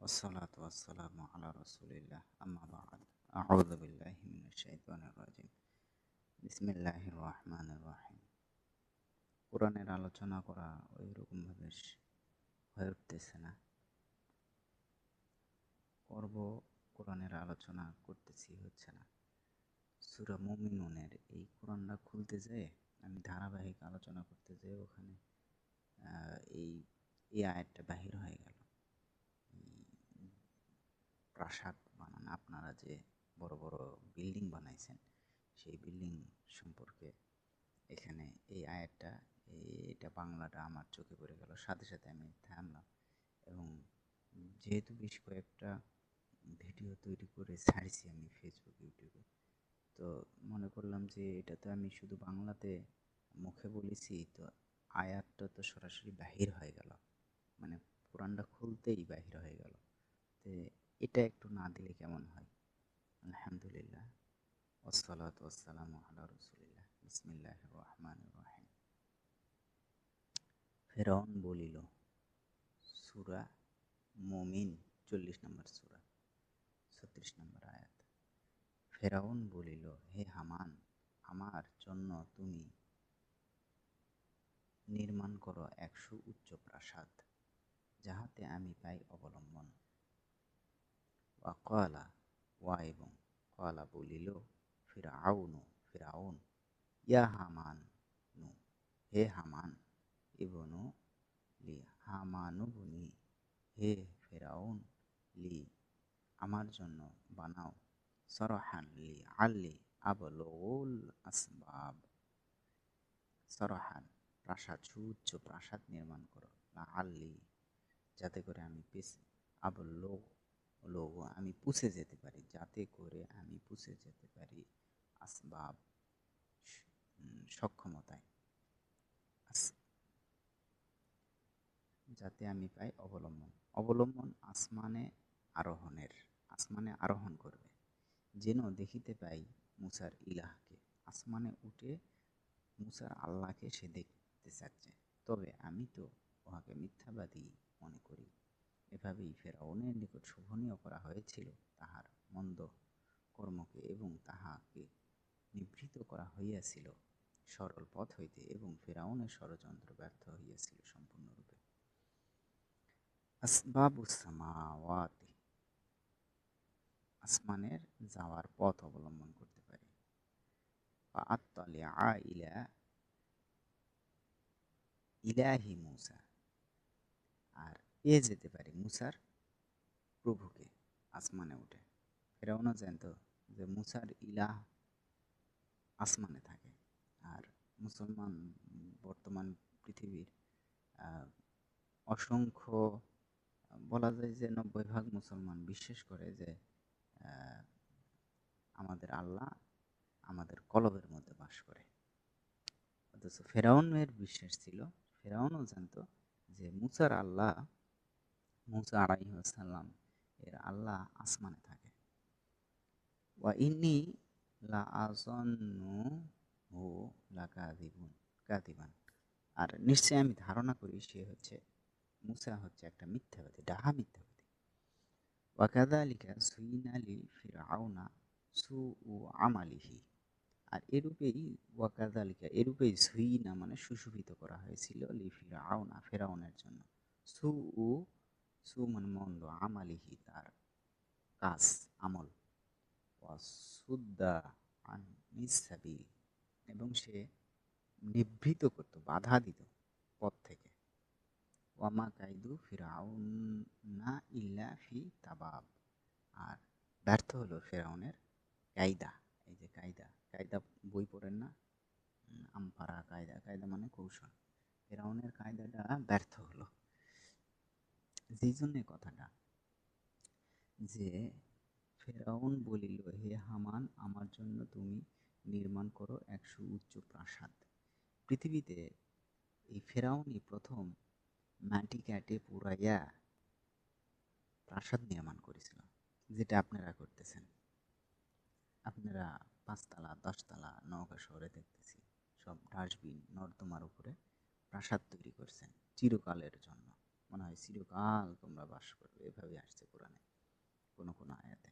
والصلاة والسلام على رسول الله أما بعد أعوذ بالله من الشيطان الرجيم بسم الله الرحمن الرحيم কোরআনের আলোচনা করা ওই রকমভাবে হয়ে উঠতেছে না করব কোরআনের আলোচনা করতেছি হচ্ছে না সুরা মুমিনুনের এই কোরআনটা খুলতে যেয়ে আমি ধারাবাহিক আলোচনা করতে যেয়ে ওখানে এই এই আয়াতটা বাহির হয়ে গেল প্রাসাদ বানান। আপনারা যে বড় বড় বিল্ডিং বানাইছেন, সেই বিল্ডিং সম্পর্কে এখানে এই আয়াতটা, এটা বাংলাটা আমার চোখে পড়ে গেল। সাথে সাথে আমি থামলাম এবং যেহেতু বেশ কয়েকটা ভিডিও তৈরি করে ছাড়ছি আমি ফেসবুক ইউটিউবে তো মনে করলাম যে এটা তো আমি শুধু বাংলাতে মুখে বলেছি, তো আয়াতটা তো সরাসরি বাহির হয়ে গেল। মানে কোরআনটা খুলতেই বাহির হয়ে গেল। তো এটা একটু না দিলে কেমন হয়? আলহামদুলিল্লাহ। ওসলাত ওসালাম আল্লাহ রসুলিল্লাহ। বিসমিল্লাহ রহমান রহিম। ফেরন বলিল, সুরা মমিন চল্লিশ নম্বর সুরা, ছত্রিশ নম্বর আয়াত। ফেরাউন বলিল, হে হামান, আমার জন্য তুমি নির্মাণ করো একশো উচ্চ প্রাসাদ, যাহাতে আমি পাই অবলম্বন ওয়া কলা ওয়া এবং কলা বলিল ফিরাউনু ফিরাউন ইয়া হামান নু হে হামান ইবনু লি হামানু বুনি হে ফেরাউন লি আমার জন্য বানাও। সরহান লি আল্লি আবলুল আসবাব। সরহান, প্রাসাদ, সুউচ্চ প্রাসাদ নির্মাণ করো। না আল্লি যাতে করে আমি পেস আবল্লো লোক আমি পুষে যেতে পারি, যাতে করে আমি পুষে যেতে পারি আসবাব সক্ষমতায়। যাতে আমি পাই অবলম্বন। অবলম্বন আসমানে আরোহণের, আসমানে আরোহণ করবে। যেন দেখিতে পাই মুসার ইলাহকে। আসমানে উঠে মুসার আল্লাহকে সে দেখতে চাচ্ছে। তবে আমি তো উহাকে মিথ্যাবাদী মনে করি। এভাবেই ফেরাউনের নিকট শোভনীয় করা হয়েছিল তাহার মন্দ কর্মকে এবং তাহাকে নিভৃত করা হইয়াছিল। সরল পথ হইতে এবং ফেরাউনের ষড়যন্ত্র ব্যর্থ হইয়াছিল সম্পূর্ণরূপে। আসমানের যাওয়ার পথ অবলম্বন করতে পারে। আত্তালে আ ইলা, ইলাহি মুসা। পেয়ে যেতে পারি মুসার প্রভুকে আসমানে উঠে। ফেরাউনও জানত যে মুসার ইলাহ আসমানে থাকে আর মুসলমান বর্তমান পৃথিবীর অসংখ্য, বলা যায় যে নব্বই ভাগ মুসলমান বিশ্বাস করে যে আমাদের আল্লাহ আমাদের কলবের মধ্যে বাস করে। অথচ ফেরাউনের বিশ্বাস ছিল, ফেরাউনও জানত যে মুসার আল্লাহ মুসা আলাইসাল্লাম এর আল্লাহ আসমানে থাকে। ওয়া ইন্নি লা আর নিশ্চয় আমি ধারণা করি সে হচ্ছে, মুসা হচ্ছে একটা মিথ্যাবাদী, ডাহা মিথ্যাবাদী। ওয়াকাদালিকা সুইনালি ফিরাউনা সু উ আমালিহি। আর এরূপেই ওয়াকাদালিকা এরূপেই সুইনা মানে সুশোভিত করা হয়েছিল লি ফিরাউনা ফেরাউনের জন্য। সু উ সু মানে মন্দ আমালিহি তার কাজ আমল ওয়াসুদ্দা আন নিসাবিল এবং সে নিভৃত করত বাধা দিত পথ থেকে ওয়ামা কাইদু ফিরাউন ইল্লা ফি তাবাব আর ব্যর্থ হলো ফেরাউনের কায়দা এই যে কায়দা কায়দা বই পড়েন না আমপারা কায়দা কায়দা মানে কৌশল ফেরাউনের কায়দাটা ব্যর্থ হলো যেই জন্যে কথাটা যে, ফেরাউন বলিল, হে হামান, আমার জন্য তুমি নির্মাণ করো একশো উচ্চ প্রাসাদ। পৃথিবীতে এই ফেরাউনই প্রথম মাটি কাটে পুরাইয়া প্রাসাদ নির্মাণ করেছিল, যেটা আপনারা করতেছেন। আপনারা পাঁচতলা, দশতলা নৌকা শহরে দেখতেছি, সব ডাস্টবিন, নর্দমার উপরে প্রাসাদ তৈরি করছেন, চিরকালের জন্য। মনে হয় চিরকাল তোমরা বাস করবে। এভাবে আসছে কোরআনে, কোনো কোনো আয়াতে।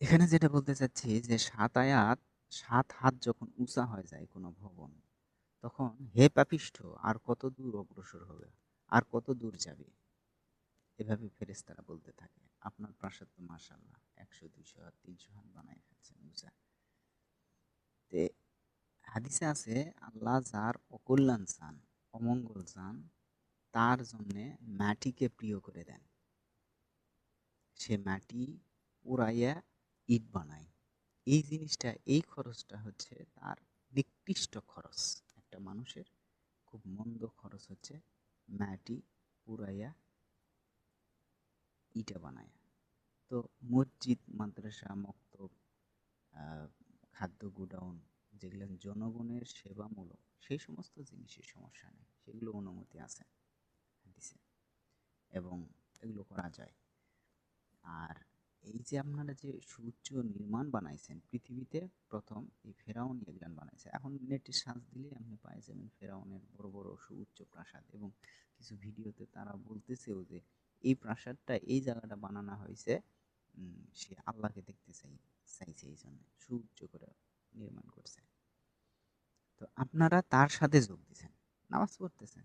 এখানে যেটা বলতে চাচ্ছি যে সাত আয়াত, সাত হাত যখন উঁচা হয়ে যায় কোনো ভবন, তখন হে পাপিষ্ঠ, আর কত দূর অগ্রসর হবে, আর কত দূর যাবে? এভাবে ফেরেস্তারা বলতে থাকে। আপনার প্রাসাদ তো মাসাল্লাহ একশো, দুইশো আর তিনশো হাত বানাই ফেলছেন উঁচা। হাদিসে আছে, আল্লাহ যার অকল্যাণ চান, অমঙ্গল চান তার জন্যে মাটিকে প্রিয় করে দেন। সে মাটি উড়াইয়া ইট বানায়। এই জিনিসটা, এই খরচটা হচ্ছে তার নিকৃষ্ট খরচ। একটা মানুষের খুব মন্দ খরচ হচ্ছে মাটি পুরাইয়া ইটা বানায়। তো মসজিদ, মাদ্রাসা, মক্তব খাদ্য গুডাউন যেগুলো জনগণের সেবামূলক, সেই সমস্ত জিনিসের সমস্যা নেই। সেগুলো অনুমতি আছে। এবং এগুলো করা যায়। আর এই যে আপনারা যে সুউচ্চ নির্মাণ বানাইছেন, পৃথিবীতে প্রথম এই ফেরাউন এগুলান বানাইছে। এখন নেটে সার্চ দিলে আপনি পাই যাবেন ফেরাউনের বড় বড় সুউচ্চ প্রাসাদ এবং কিছু ভিডিওতে তারা বলতেছেও যে এই প্রাসাদটা, এই জায়গাটা বানানো হয়েছে সে আল্লাহকে দেখতে চাই, চাইছে এই জন্য সুউচ্চ করে নির্মাণ করছে। তো আপনারা তার সাথে যোগ দিচ্ছেন নামাজ পড়তেছেন।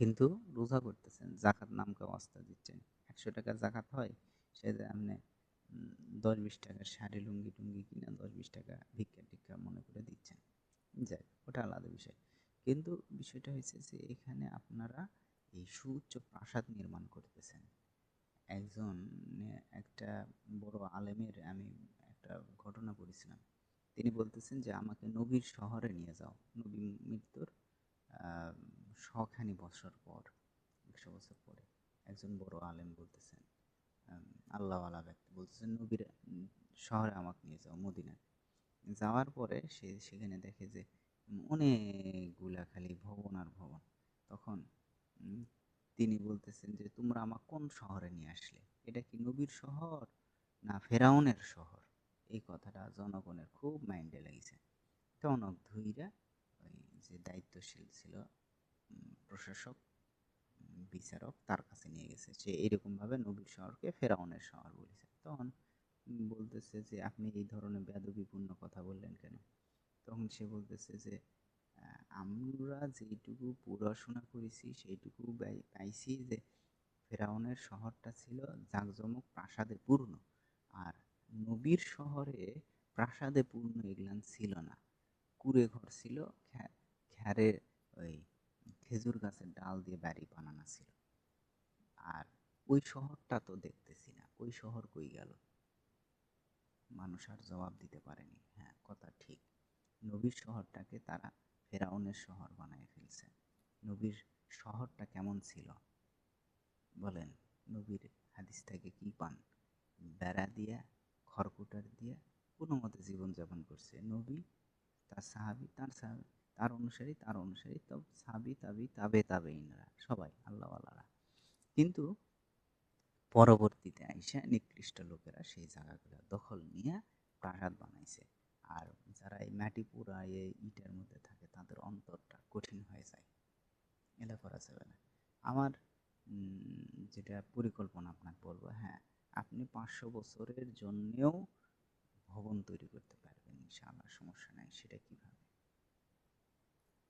কিন্তু রোজা করতেছেন। জাকাত নামকে অবস্থা দিচ্ছেন। একশো টাকা জাকাত হয়, সে আপনি দশ বিশ টাকা শাড়ি, লুঙ্গি টুঙ্গি কিনা দশ বিশ টাকা ভিক্ষা টিক্ষা মনে করে দিচ্ছেন। যাই ওটা আলাদা বিষয়। কিন্তু বিষয়টা হয়েছে যে এখানে আপনারা এই সুউচ্চ প্রাসাদ নির্মাণ করতেছেন। একজন একটা বড় আলেমের আমি একটা ঘটনা পড়েছিলাম তিনি বলতেছেন যে আমাকে নবীর শহরে নিয়ে যাও। নবী মৃত্যুর শখানি বছর পর, একশো বছর পরে একজন বড় আলেম বলতেছেন আল্লাহওয়ালা ব্যক্তি বলতেছেন, নবীর শহরে আমাকে নিয়ে যাও, মদিনায়। যাওয়ার পরে সে সেখানে দেখে যে অনেকগুলা খালি ভবন আর ভবন। তখন তিনি বলতেছেন যে, তোমরা আমাকে কোন শহরে নিয়ে আসলে? এটা কি নবীর শহর না ফেরাউনের শহর? এই কথাটা জনগণের খুব মাইন্ডে লেগেছে। টনক ধুইরা ওই যে দায়িত্বশীল ছিল প্রশাসক, বিচারক তার কাছে নিয়ে গেছে সে এরকমভাবে নবীর শহরকে ফেরাউনের শহর বলেছে। তখন বলতেছে যে, আপনি এই ধরনের বেদবিপূর্ণ কথা বললেন কেন? তখন সে বলতেছে যে আমরা যেইটুকু পড়াশোনা করেছি, সেইটুকু পাইছি যে ফেরাউনের শহরটা ছিল জাঁকজমক প্রাসাদে পূর্ণ। আর নবীর শহরে প্রাসাদে পূর্ণ এগুলান ছিল না। কুড়ে ঘর ছিল খ্যারে ওই খেজুর গাছের ডাল দিয়ে বাড়ি বানানো ছিল। আর ওই শহরটা তো দেখতেছি না, ওই শহর কই গেল? মানুষ আর জবাব দিতে পারেনি। হ্যাঁ কথা ঠিক। নবীর শহরটাকে তারা ফেরাউনের শহর বানায় ফেলছে। নবীর শহরটা কেমন ছিল? বলেন, নবীর হাদিস থেকে কি পান? বেড়া দিয়া, খড়কুটার দিয়া কোনো মতে জীবনযাপন করছে। নবী, তার সাহাবি তার সাহাবি তার অনুসারী তার অনুসারী তো সাবি, তাবি, তাবে তাবে ইনরা সবাই, আল্লাহওয়ালারা। কিন্তু পরবর্তীতে আইসা নিকৃষ্ট লোকেরা সেই জায়গাগুলো দখল নিয়ে প্রাসাদ বানাইছে। আর যারা এই মাটি পুরা, এই ইটের মধ্যে থাকে, তাদের অন্তরটা কঠিন হয়ে যায়। এটা করা যাবে না। আমার যেটা পরিকল্পনা আপনাকে বলব হ্যাঁ আপনি পাঁচশো বছরের জন্যেও ভবন তৈরি করতে পারবেন, ইনশাআল্লাহ, সমস্যা নাই, সেটা কীভাবে?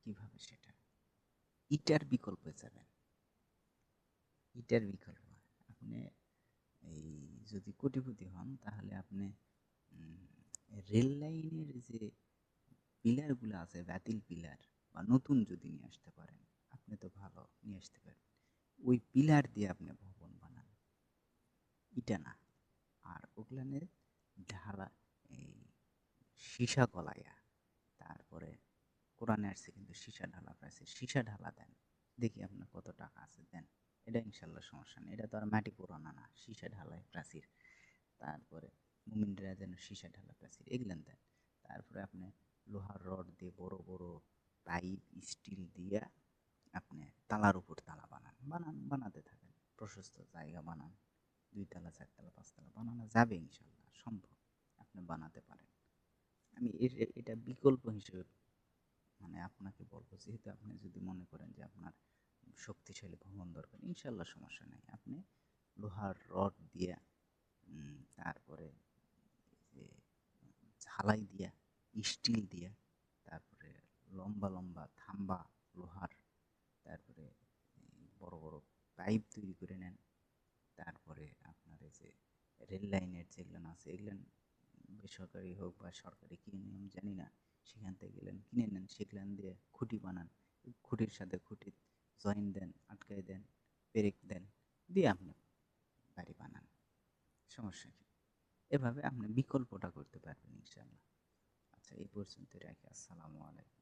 কীভাবে সেটা? ইটার বিকল্প যাবেন ইটার বিকল্প। আপনি এই যদি কোটিপতি হন, তাহলে আপনি রেল লাইনের যে পিলারগুলো আছে, বাতিল পিলার, বা নতুন যদি নিয়ে আসতে পারেন, আপনি তো ভালো নিয়ে আসতে পারেন ওই পিলার দিয়ে আপনি ভবন বানান। ইটা না। আর ওগুলানের ঢালা এই সীসা তারপরে কোরআনে আসছে কিন্তু সীসা ঢালা প্রাচীর সীসা ঢালা দেন। দেখি আপনার কত টাকা আছে, দেন। এটা ইনশাল্লাহ সমস্যা নেই। এটা তো আর মাটি পুরানো না। সীসা ঢালাই প্রাচীর। তারপরে মুমিনরা যেন সীসা ঢালা প্রাচীর এগুলান দেন। তারপরে আপনি লোহার রড দিয়ে বড় বড় পাইপ, স্টিল দিয়ে আপনি তালার উপর তালা বানান। বানান, বানাতে থাকেন। প্রশস্ত জায়গা বানান। দুই তালা চারতলা পাঁচতলা বানানো যাবে ইনশাল্লাহ। সম্ভব। আপনি বানাতে পারেন। আমি এটা বিকল্প হিসেবে মানে আপনাকে বলব, যেহেতু আপনি যদি মনে করেন যে আপনার শক্তিশালী ভবন দরকার, ইনশাল্লাহ সমস্যা নেই। আপনি লোহার রড দিয়া তারপরে যে ঝালাই দিয়া, স্টিল দিয়া, তারপরে লম্বা লম্বা, থাম্বা লোহার, তারপরে বড় বড় পাইপ তৈরি করে নেন। তারপরে আপনার এই যে রেল লাইনের যেগুলো আছে, এগুলো বেসরকারি হোক বা সরকারি কী নিয়ম জানি না, সেখান থেকে গেলেন, কিনে নেন, সেগুলান দিয়ে খুঁটি বানান, খুঁটির সাথে খুঁটির জয়েন দেন আটকাই দেন, পেরেক দেন, দিয়ে আপনি বাড়ি বানান। সমস্যা কী? এভাবে আপনি বিকল্পটা করতে পারবেন ইনশাল্লাহ আচ্ছা এই পর্যন্ত রাখি। আসসালামু আলাইকুম।